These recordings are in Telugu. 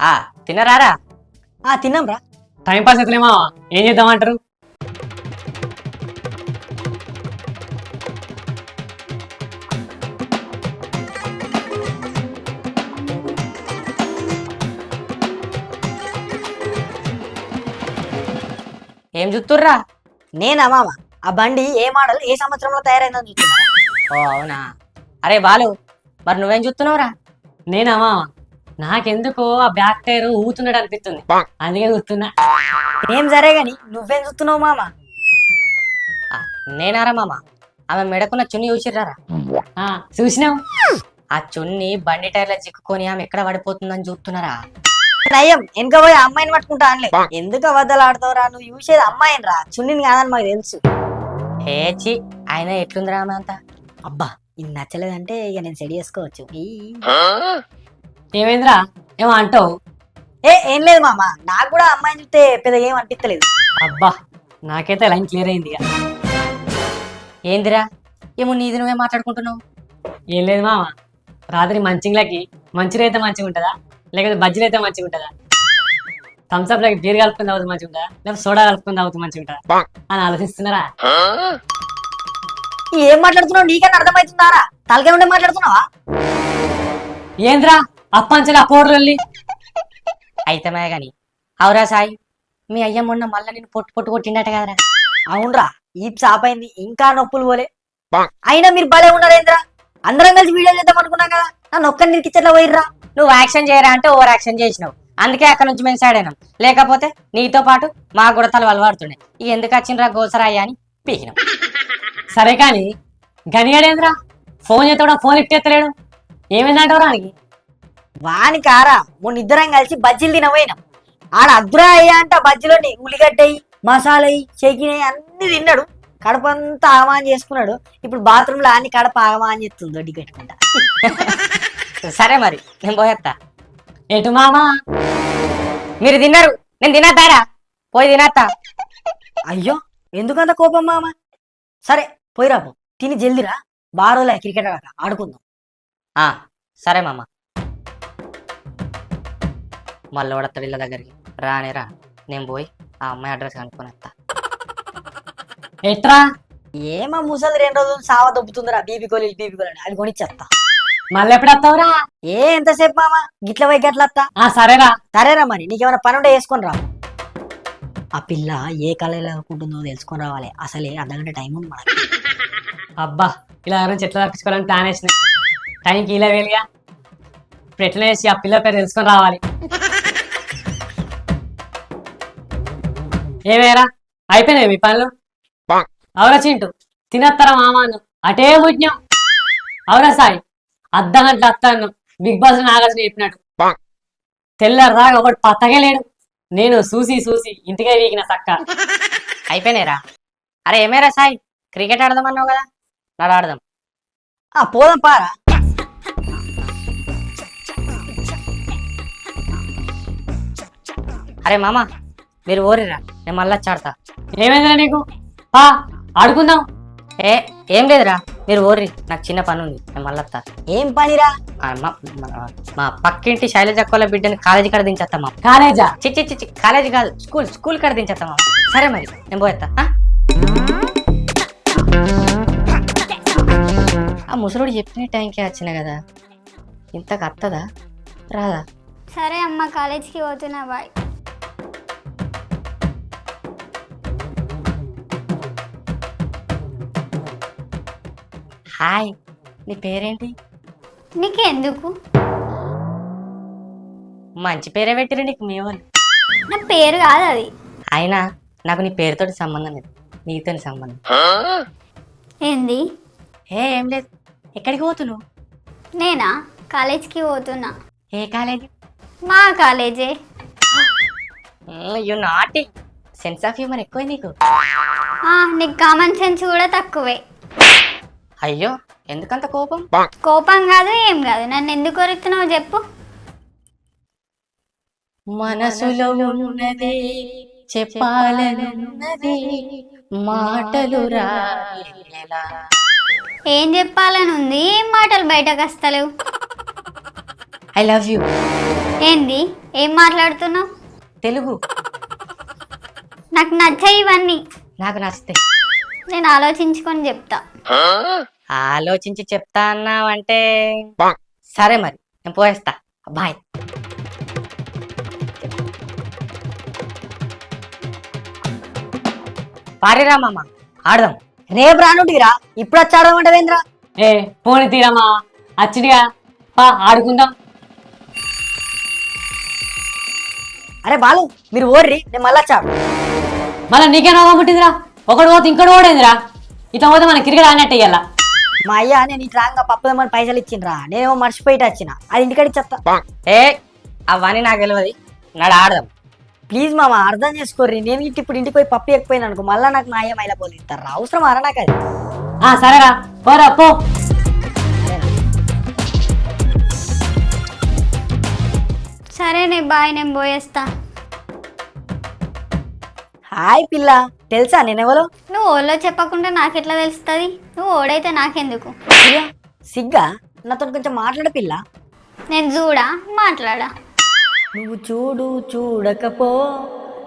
ఆ తినరారా? ఆ తిన్నాం రా. టైం పాస్ అవుతలేమా. ఏం చేద్దామంటారు? ఏం చూస్తుర్రా? నేనా మామ? ఆ బండి ఏ మోడల్ ఏ సంవత్సరంలో తయారైందని చూస్తున్నా. ఓ అవునా? అరే బాలు మరి నువ్వేం చూస్తున్నావురా? నేనా మామ? నాకెందుకో ఆ బ్యాక్ టైర్ ఊతున్నాడు అనిపిస్తుంది అందుకే కూర్చున్నా ఏం సరే గాని నువ్వేం చూస్తున్నావు మామ నేనారా మామ? ఆమె మెడకున్న చున్ని చూసిర్రారా? ఆ, చూసినావు? ఆ చున్ని బండి టైర్ల చిక్కుకొని ఆమె ఎక్కడ పడిపోతుందని చూస్తున్నారా? నయ్యం వెనక పోయి ఆ అమ్మాయిని పట్టుకుంటా అనలే. ఎందుకు అబద్ధాలు ఆడతావురా? నువ్వు చూసేది అమ్మాయిని రా చున్నిని కాదని మాకు తెలుసు. హేచి ఆయన ఎట్లుందిరా అంతా? అబ్బా ఇది నచ్చలేదంటే ఇక నేను సెడి చేసుకోవచ్చు. ఏమైందిరా ఏమో అంటావు? ఏ ఏం లేదు మామ. నాకు కూడా అమ్మాయిని చూస్తే పెద్దగా ఏం అనిపించలేదు అబ్బా నాకైతే లైన్ క్లియర్ అయింది ఇక ఏందిరా? ఏమో నీది నువ్వే మాట్లాడుకుంటున్నావు? ఏం లేదు మామ. రాత్రి మంచిలకి మంచిగా అయితే మంచిగా ఉంటుందా లేకపోతే బజ్జీలు అయితే మంచిగా ఉంటుందా థమ్స్అప్ లకి బీర్ కలుపుకుని తాగుతూ మంచిగా ఉంటుందా లేకపోతే సోడా కలుపుకుని తాగుతూ మంచిగా ఉంటుందా అని ఆలోచిస్తున్నారా? ఏం మాట్లాడుతున్నావు? నీకన్నా అర్థమవుతుందారా తలకే ఉండే మాట్లాడుతున్నావా? ఏంద్రా? అప్పంచలే ఆ పౌడర్ వెళ్ళి అయితమే గాని అవురా సాయి మీ అయ్య మొన్న మళ్ళా నేను పొట్టు పొట్టు కొట్టిండట కదరా. అవునరా ఈ చాపైంది ఇంకా నొప్పులు పోలే. అయినా మీరు భలే ఉన్నారేంద్రా. అందరం కలిసి వీడియో చేద్దాం అనుకున్నాం కదా నన్ను ఒక్కరిని నిరికిచ్చట్లా పోయిర్రా? నువ్వు యాక్షన్ చేయరా అంటే ఓవర్ యాక్షన్ చేసినావు. అందుకే అక్కడ నుంచి మేము సైడ్ అయినాం. లేకపోతే నీతో పాటు మా కూడా తల వలవాడుతుండే. ఇక ఎందుకు వచ్చిండ్రా గోసరాయ్య అని పీకినాం సరే కానీ గనిగాడేంద్రా ఫోన్ చేస్తాడా ఫోన్ ఎత్తలేడు ఏమైందంటావు రానికి వాని కారా మొన్న ఇద్దరం కలిసి బజ్జీలు తినపోయినాం ఆడ అద్దురా అయ్యా అంట బజ్జీలోని ఉల్లిగడ్డయి మసాలయి చెకినయి అన్ని తిన్నాడు. కడప అంతా ఆగమాన్ చేసుకున్నాడు. ఇప్పుడు బాత్రూమ్లో అన్ని కడప ఆగమాన్ చేస్తుంది దొడ్డి పెట్టుకుంటా. సరే మరి నేను పోయేస్తా ఎటు మామా? మీరు తిన్నారు నేను తినద్దారా? పోయి తినత్తా. అయ్యో ఎందుకంత కోపం మామ? సరే పోయిరా పో. తిని జల్దిరా. బారోలే క్రికెట్ ఆడక ఆడుకుందాం. ఆ, సరే మామ. మళ్ళీ వడతాడు ఇళ్ళ దగ్గరికి? రానే రా నేను పోయి ఆ అమ్మాయి అడ్రస్ కనుక్కొని వస్తా. ఎట్రా? ఏమో ముసలి రెండు రోజులు సావ దొబ్బుతుందిరా బీబీ కోలి బీబీ కోలి అని. అది కొనిచ్చేస్తా మళ్ళీ ఎప్పుడు వస్తావురా ఏ ఎంతసేపు మామ? గిట్ల పోయి గట్ల వస్తా ఆ సరేరా. సరేరా మరి నీకేమైనా పని ఉంటే వేసుకొని రా. ఆ పిల్ల ఏ కళలో అనుకుంటుందో తెలుసుకొని రావాలి. అసలే అర్ధగంట టైం ఉంది మనకి. అబ్బా ఇలా ఎవరైనా చెట్లు తప్పించుకోవాలని ప్లాన్ వేసిన. టైంకి ఇలా వేలిగా. ఇప్పుడు ఎట్లా వేసి ఆ పిల్ల పేరు తెలుసుకొని రావాలి. ఏమేరా? అయిపోయినాయి మీ పనులు? అవురా చింటూ? తినత్తారా మామాను అటే పుట్టినాం. అవురా సాయి? అర్ధ గంట వస్తాను బిగ్ బాస్ నాగార్జున చెప్పినట్టు. తెల్లారు రాగా ఒకటి పత్తగే లేడు నేను చూసి చూసి ఇంటికే వీకిన సక్క అయిపోయినాయిరా. అరే ఏమేరా సాయి? క్రికెట్ ఆడదామన్నావు కదా? నాడు ఆడదాం. ఆ పోదాం పారా. అరే మామ మీరు ఓరిరా నేను మళ్ళీ చాడతా ఏమైందిరా నీకు? పా ఆడుకుందాం. ఏ ఏం లేదురా మీరు ఓర్రి నాకు చిన్న పని ఉంది నేను మళ్ళీ ఏం పనిరా? ఆ, మా పక్కింటి శైలజ అక్కల బిడ్డని కాలేజీ కాడ దించేస్తా మామ. కాలేజా? చి చి చి, చి కాలేజీ కాదు స్కూల్ స్కూల్ కాడ దించేస్తా మామ. సరే మరి నేను పోయేస్తా ఆ? ఆ ముసలుడు చెప్పిన టైంకే వచ్చిన కదా. ఇంతకు అత్తదా? రాదా? సరే అమ్మ కాలేజ్కి పోతున్నా బాయ్. హాయ్ నీ పేరేంటి? నీకెందుకు? మంచి పేరే పెట్టిరు నీకు మీ వాళ్ళు. నా పేరు కాదు అది. అయినా నాకు నీ పేరుతోటి సంబంధం లేదు నీతో సంబంధం. ఏంది? ఏ ఏం లేదు. ఎక్కడికి పోతున్నావు? నేనా? కాలేజ్కి పోతున్నా. ఏ కాలేజీ? మా కాలేజే. యు నాటి. సెన్స్ ఆఫ్ హ్యూమర్ ఎక్కువ నీకు. ఆ, నీకు కామన్ సెన్స్ కూడా తక్కువే. అయ్యో ఎందుకంత కోపం? కోపం కాదు ఏం కాదు. నన్ను ఎందుకు కొరుకుతున్నావు చెప్పు. మనసులో ఉన్నది చెప్పాలనున్నది మాటలు రాలేలా ఏం చెప్పాలని ఉంది ఏం మాటలు బయటకు వస్తలేవు? I love you. ఏంది? ఏం మాట్లాడుతున్నావు? తెలుగు. నాకు నచ్చాయి ఇవన్నీ. నాకు నచ్చితే నేను ఆలోచించుకొని చెప్తా. ఆలోచించి చెప్తా అన్నావంటే సరే మరి నేను పోయేస్తా. బాయ్. పారిరా మామ ఆడదాం. రేపు రానుంటిరా ఇప్పుడు వచ్చాడు అంటవేంద్రా ఏ పోని తీరమ్మా అచ్చిడిగా పా ఆడుకుందాం. అరే బాలు మీరు ఓర్రి నేను మళ్ళీ వచ్చాడు మళ్ళీ నీకే రోగం పుట్టిందిరా? ఒకడు పోతే ఇంకోటి ఓడేందిరా ఇట్లా పోతే మన క్రికెట్ ఆడినట్టు ఇయ్యాల. మా అయ్య నేను ఇట్లా రాంగా పప్పుదమ్మని పైసలు ఇచ్చిండ్రా. నేనేమో మర్చిపోయి వచ్చిన. అది ఇంటికాడికి చెప్తా. ఏ అవన్నీ నాకు తెలియదు నడు ఆడదాం. ప్లీజ్ మామ అర్థం చేసుకోర్రి. నేను ఇంటి ఇప్పుడు ఇంటికి పోయి పప్పు ఎక్కిపోయినా అనుకో మళ్ళీ నాకు మా అయ్య మైలా పోలు. ఇస్తారు అవసరం అరా నాకు అది? ఆ సరేరా. పోరా పో. సరేనే బాయ్ నేను పోయేస్తా. హాయ్ పిల్ల తెలుసా నేనెవరో నువ్వు ఓళ్ళో చెప్పకుండా నాకెట్లా తెలుస్తుంది? నువ్వు ఓడైతే నాకెందుకు? సిగ్గా సిగ్గా? నాతో కొంచెం మాట్లాడ పిల్ల. నేను చూడా? మాట్లాడా? నువ్వు చూడు చూడకపో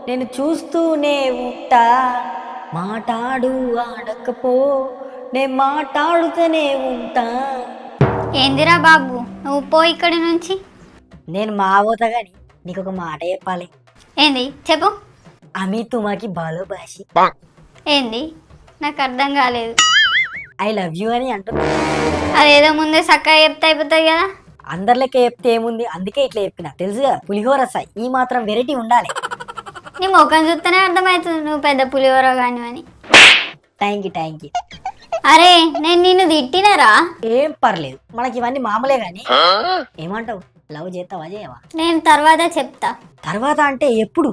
నేను చూస్తూనే ఉంటా. మాటాడు ఆడకపో నేను మాట్లాడుతూనే ఉంటా. ఏందిరా బాబు నువ్వు పో ఇక్కడి నుంచి. నేను మావోతా గాని నీకు ఒక మాట చెప్పాలి. ఏంది? చెప్పు. అమి తుమాకి బాలో బాషి ఏంది? నాకు అర్థం కాలేదు। ఐ లవ్ యూ అని అంటున్నా। అదేదో ముందే చక్కగా చెప్తే అయిపోతుంది కదా। అందరిలెక్క చెప్తే ఏముంది? అందుకే ఇట్లా చెప్పిన. తెలుసు కదా పులిహోర సాయి. ఈ మాత్రం వెరైటీ ఉండాలి. నీ ముఖం చూస్తేనే అర్థమవుతుంది నువ్వు పెద్ద పులిహోర కాని అని థ్యాంక్ యూ థ్యాంక్ యూ అరే నేను నిన్ను తిట్టినరా? ఏం పర్లేదు. మనకి ఇవన్నీ మామూలే గాని. ఏమంటావు? లవ్ చేస్తావా? చేయవా? నేను తర్వాత చెప్తా. తర్వాత అంటే ఎప్పుడు?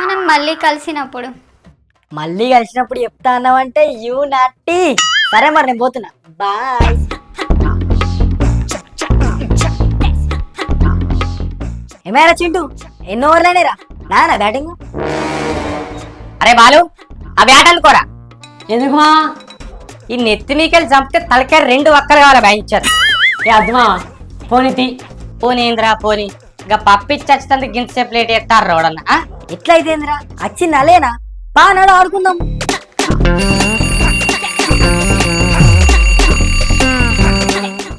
మనం మళ్ళీ కలిసినప్పుడు. మళ్ళీ కలిసినప్పుడు చెప్తా అన్నావంటే యూ నట్టి సరే మరి నేను పోతున్నా. బాయ్ ఏమైనా చింటూ? ఎన్నో ఓవర్లేనేరా నానా బ్యాటింగ్? అరే బాలు ఆ బ్యాట్ అనుకోరా ఈ నెత్తి మీకెళ్ళి చంపితే తలకాయ రెండు కావాలి ఏ పోనీ తీ పోనీ. పోనీ ఇంకా గింత సేపు లేట్ చేస్తారు రోడన్న? ఎట్లయితేందిరా? వచ్చింది అలేనా బా నాడు ఆడుకుందాం.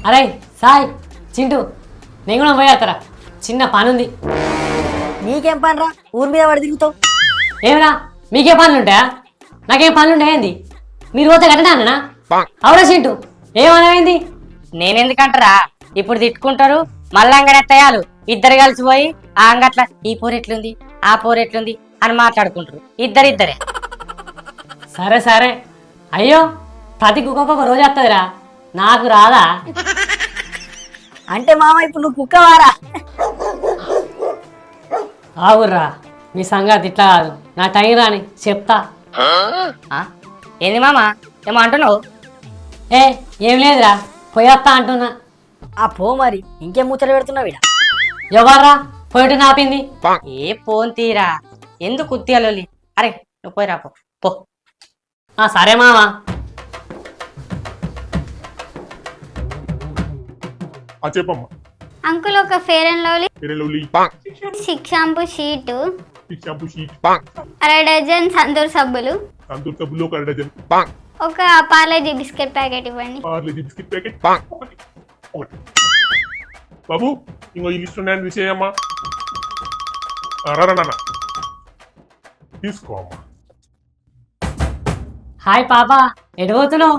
అరే సాయ్ చింటూ నేను కూడా పోయేస్తారా చిన్న పని ఉంది నీకేం పనిరా? ఊరి మీద పడి తిరుగుతావు. ఏమిరా? మీకే పనులు ఉంటాయా నాకేం పనులు ఉంటాయండి మీరు పోతే కట్టడానా అవునా చింటూ? ఏమనమైంది నేనెందుకంటారా? ఇప్పుడు తిట్టుకుంటారు మళ్ళా అంగడెత్తయాలు ఇద్దరు కలిసిపోయి ఆ అంగట్ల ఈ పోరు ఎట్లుంది? ఆ పోరు ఎట్లుంది? అని మాట్లాడుకుంటారు. ఇద్దరిద్దరే. సరే సరే. అయ్యో ప్రతి కుక్క రోజు వస్తుందిరా నాకు రాదా? అంటే మామ ఇప్పుడు నువ్వు కుక్కవారా? ఆగుర్రా. మీ సంగతి ఇట్లా కాదు. నా టైం రాని చెప్తా. ఆ? ఏంది మామ? ఏమో అంటున్నావు? ఏ ఏం లేదురా. పోయేస్తా అంటున్నా. ఆ పో మరి ఇంకేం ముచ్చట పెడుతున్నావు ఇడ ఎవర్రా నాపింది? ఏ పోన్ తీరా? ఎందుకు ఉత్తియాలి అరే నువ్వు పోయిరా పో పో. ఆ సరే మావా ఆ చెప్పమ్మా. అంకుల్ ఒక Fair and Lovely. Six shampoo sheet. Shampoo sheet. అర డజన్ సంతూర్ సబ్బులు. సంతూర్ సబ్బులు ఒక డజన్. ఒక పార్లేజీ బిస్కెట్ ప్యాకెట్ ఇవ్వండి. Parle G biscuit packet. ఒకటి బాబు ఇంకో ఈ లిస్ట్ ఉన్నాయని తీసుకో అమ్మా హాయ్ పాపా ఎటు పోతున్నావు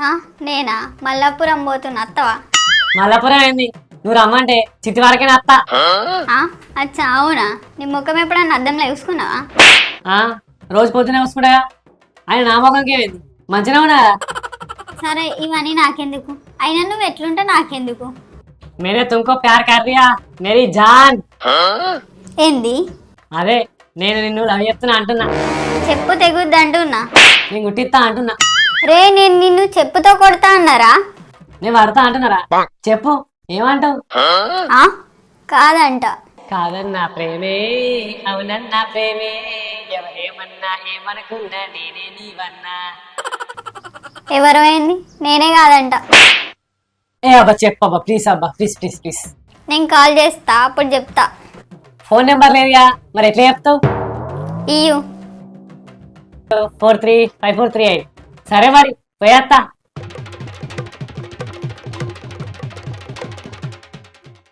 ఆ, నేనా? మల్లాపురం పోతున్నా. అత్తవా? మల్లపురం ఏంది? నువ్వు రమ్మంటే చిట్టి వరకే అత్త. ఆ, అచ్చా అవునా? నీ ముఖం ఎప్పుడన్నా అద్దంలో చూసుకున్నావా? ఆ, రోజు పొద్దునే వసుకుంటా ఆయన నా ముఖంకి ఏమైంది మంచిగా ఉన్నా సరే ఇవన్నీ నాకెందుకు? అయినా నువ్వు ఎట్లుంటే నాకెందుకు? మేరే తుమ్కో ప్యార్ కర్ రియా మేరీ జాన్. ఏంది? అదే నేను నిన్ను లవ్ చెప్తున్నా అంటున్నా. చెప్పు తెగుద్ది అంటున్నా. నేను గుట్టిస్తా అంటున్నా. రే నేను నిన్ను చెప్పుతో కొడతా అన్నారా? నేను పడతా అంటున్నారా? చెప్పు ఏమంటావు? ఆ? కాదంట. కాదన్నా ప్రేమే అవునన్నా ప్రేమే. ఎవరేమన్నా ఏమనుకున్నా నేనే నీవన్నా. ఎవరు ఏంది? నేనే కాదంట. ఏ అబ్బా చెప్పబ్బా ప్లీజ్ అబ్బా ప్లీజ్ ప్లీజ్ ప్లీజ్ నేను కాల్ చేస్తా అప్పుడు చెప్తా. ఫోన్ నెంబర్ లేదుగా మరి ఎట్లా చెప్తావు? ఇయ్యు. Four three five four three eight సరే మరి పోయేస్తా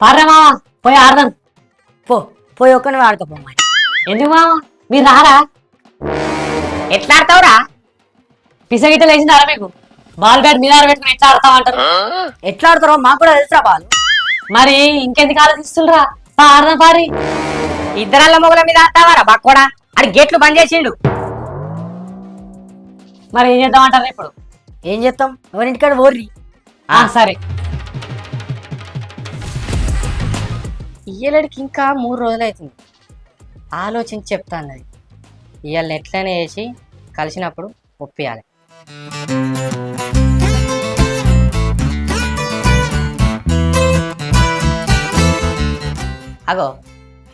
పార్రా మామ పోయి ఆడదాం. పో పోయి ఒక్కని ఆడుకోపో మరి. ఎందుకు మామ? మీరు రారా? ఎట్లా ఆడతావురా? పిసగిట్ట లేచిందారా మీకు? బాల్ బ్యాట్ మీద పెట్టుకుని ఎట్లా ఆడతామంటారు ఎట్లా ఆడతారో మాకు కూడా తెలుసా బాలు. మరి ఇంకెందుకు ఆలోచిస్తుండ్రా పా ఆడదాం పారి. ఇద్దరల్ల మొగల మీద ఆడతావారా బక్కోడా? అది గేట్లు బంద్ చేసిండు. మరి ఏం చేద్దామంటారు ఇప్పుడు? ఏం చేస్తాం? ఎవరింటికాడ ఓర్రి ఆ సరే. ఇయ్యలడికి ఇంకా మూడు రోజులు అవుతుంది ఆలోచించి చెప్తాను అది. ఇవాళ ఎట్లనే వేసి కలిసినప్పుడు ఒప్పియాలి. అగో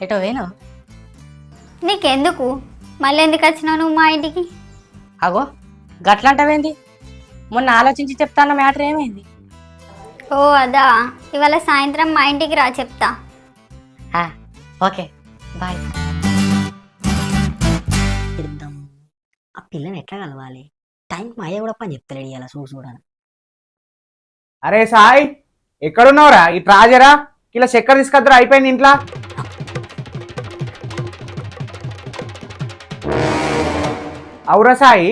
ఎటో వేను నీకెందుకు? మళ్ళీ ఎందుకు వచ్చినావు నువ్వు మా ఇంటికి? అగో గట్లంటావేంది? మొన్న ఆలోచించి చెప్తాన్న మ్యాటర్ ఏమైంది? ఓ అదా. ఇవాళ సాయంత్రం మా ఇంటికి రా చెప్తా. ఆ, ఓకే. బాయ్. ఆ పిల్లని ఎట్లా కలవాలి? టైంకి మా అయ్య కూడా పని చెప్తలేడు ఇలా చూసి చూడాలి అరే సాయ్ ఎక్కడున్నావురా? ఈ రాజరా ఇలా చక్కెర తీసుకొద్దరు అయిపోయింది ఇంట్లో. అవురా సాయి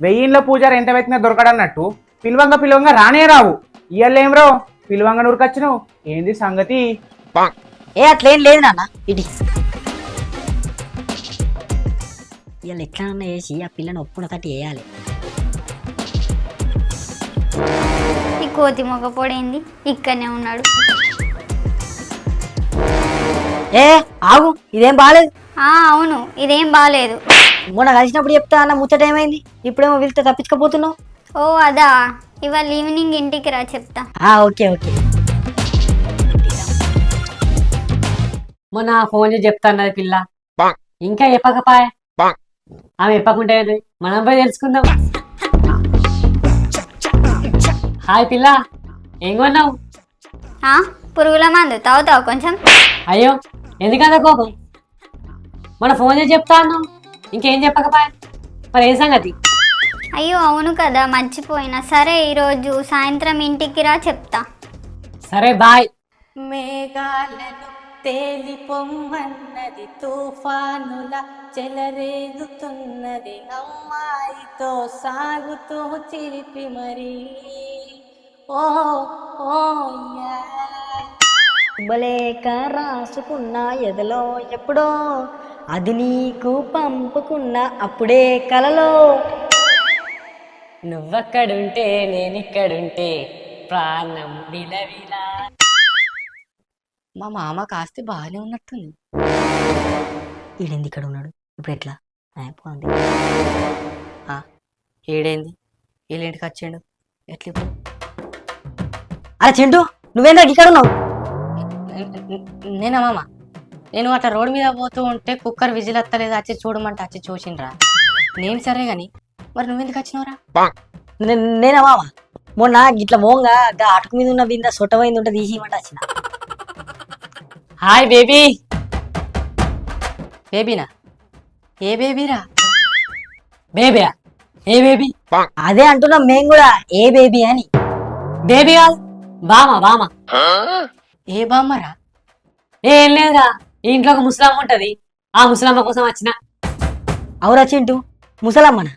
వెయ్యిన్ల పూజారి ఎంత వెతికినా దొరకడన్నట్టు పిలువంగా పిలువంగా రానే రావు. ఇయ్యాలేం రో? పిలువంగా నురికొచ్చినావు. ఏంది సంగతి? ఏ అట్లేం లేదు నాన్న ఇడి ఇవాళ ఎట్లా వేసి ఆ పిల్లని ఒప్పున తట్టి వేయాలి కోతి మొగ పొడైంది? ఇక్కడనే ఉన్నాడు. ఏ ఆగు ఇదేం బాగాలేదు ఆ అవును ఇదేం బాలేదు. మొన్న కలిసినప్పుడు చెప్తా అన్న ముచ్చట ఏమైంది? ఇప్పుడేమో వెళ్తే తప్పించుకోపోతున్నావు ఓ అదా. ఇవాళ ఈవినింగ్ ఇంటికి రా చెప్తా. ఆ, ఓకే ఓకే. మొన్న ఫోన్ చేసి చెప్తాన్నది పిల్ల. ఇంకా చెప్పకపాయ్? ఆమె చెప్పకుంటే? మనం పోయి తెలుసుకుందాం. హాయ్ పిల్ల ఏం కొన్నావు? ఆ, పురుగుల మందు. తాగుతావు కొంచెం. అయ్యో ఎందుకంత కోపం? మన ఫోన్ చేసి చెప్తా అన్నావు. ఇంకేం చెప్పకపాయ్? మరి ఏం సంగతి? అయ్యో అవును కదా మర్చిపోయినా. సరే ఈరోజు సాయంత్రం ఇంటికి రా చెప్తా. సరే బాయ్. మేఘాలను తేలి పొమ్మన్నది తుఫానుల చెలరేగుతున్నది అమ్మాయితో సాగుతూ చిలిపి మరి. ఓ ఓ యా. బలేక రాసుకున్న ఎదలో ఎప్పుడో అది నీకు పంపుకున్న అప్పుడే కలలో. నువ్వక్కడుంటే నేనిక్కడుంటే ప్రాణం విలవిలా. మా మామ కాస్త బాగానే ఉన్నట్టుంది. ఈడెంది ఇక్కడ ఉన్నాడు ఇప్పుడు ఎట్లా ఆ, పోంది ఏడైంది వీళ్ళింటికి వచ్చిండు ఎట్లా ఇప్పుడు అరే చింటూ నువ్వేందా ఇక్కడ ఉన్నావు నేనా మామ? నేను అట్లా రోడ్ మీద పోతూ ఉంటే కుక్కర్ విజిల్ ఎత్తలేదు వచ్చి చూడమంటే వచ్చి చూసిండ్రా. నేను సరే గాని మరి నువ్వెందుకు వచ్చినావురా నేనా మామ? మొన్న ఇట్లా మోంగా అటుకు మీద ఉన్న బింద సొట్టమైంది ఉంటే తీసిమంటే వచ్చిన హాయ్ బేబీ బేబీనా ఏ బేబీరా బేబీయా ఏ బేబీ అదే అంటున్నాం మేము కూడా ఏ బేబీ అని. బేబీ కాదు బామా బామా. ఏ బామ్మరా ఏం లేదురా ఈ ఇంట్లో ఒక ముసలమ్మ ఉంటది. ఆ ముసలమ్మ కోసం వచ్చిన. అవురా చింటూ ముసలమ్మన?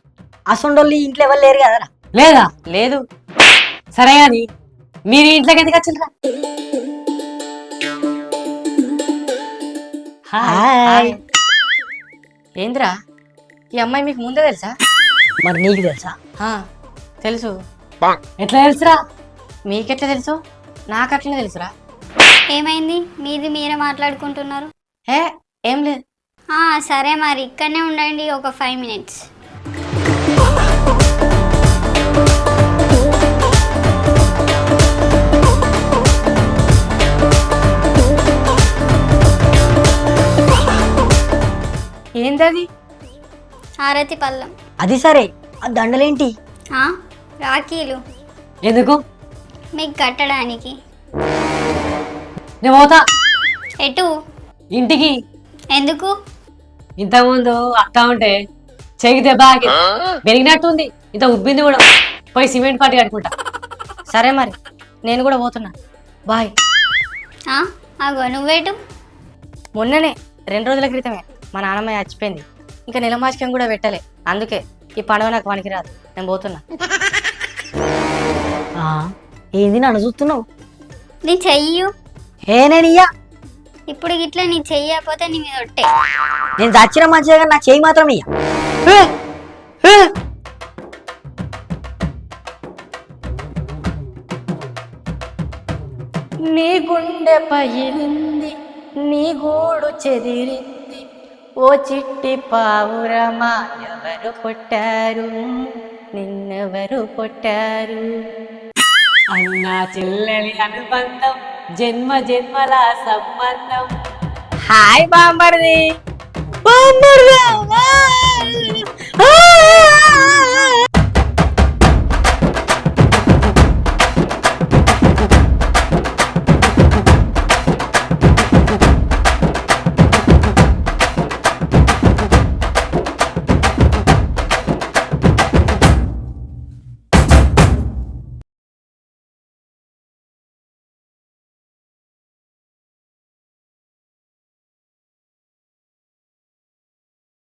అసొండోళ్ళు ఈ ఇంట్లో ఎవరు లేరు కదరా? లేదా? లేదు. సరే గాని మీరు ఇంట్లోకి ఎందుకు వచ్చిండ్రా హాయ్ ఏందిరా? ఈ అమ్మాయి మీకు ముందే తెలుసా? మరి నీకు తెలుసా? ఆ, తెలుసు. ఎట్లా తెలుసురా? మీకెట్లా తెలుసు? నాకట్లనే తెలుసురా. ఏమైంది? మీది మీరే మాట్లాడుకుంటున్నారు. ఏ ఏం లేదు. ఆ, సరే మరి ఇక్కడనే ఉండండి ఒక ఫైవ్ మినిట్స్. ఏందది? హారతి పళ్ళం అది సరే. ఆ దండలేంటి? ఆ, రాఖీలు. ఎందుకు? మీకు కట్టడానికి. నేను పోతా. ఎటు? ఇంటికి. ఎందుకు? ఇంతకుముందు అక్క ఉంటే చెయ్యి దెబ్బ ఆగి పెరిగినట్టుంది ఇంత ఉబ్బింది కూడా. పోయి సిమెంట్ పట్టి కట్టుకుంటా. సరే మరి నేను కూడా పోతున్నా. బాయ్. ఆ? అగో నువ్వేటు? మొన్ననే రెండు రోజుల క్రితమే. మా నాన్నమ్మ చచ్చిపోయింది. ఇంకా నిలమాసికం కూడా పెట్టలే. అందుకే ఈ పండుగ నాకు పనికిరాదు. నేను పోతున్నా. ఆ, ఏంది నన్ను చూస్తున్నావు? నీ చెయ్యు. ఏ నేను ఇయ్యా ఇప్పుడు ఇట్లా నీ చెయ్యకపోతే నీ మీద ఒట్టే. నేను చచ్చిన మంచిగా నా చేయి మాత్రం ఇయ్య. నీ గుండె పగిలింది నీ గూడు చెదిరింది. ఓ చిట్టి పావురమా ఎవరు కొట్టారు? నిన్నెవరు కొట్టారు? అన్న చెల్లెలి అనుబంధం జన్మ జన్మల సంబంధం. హాయ్ బాంబర్ది. ఆ.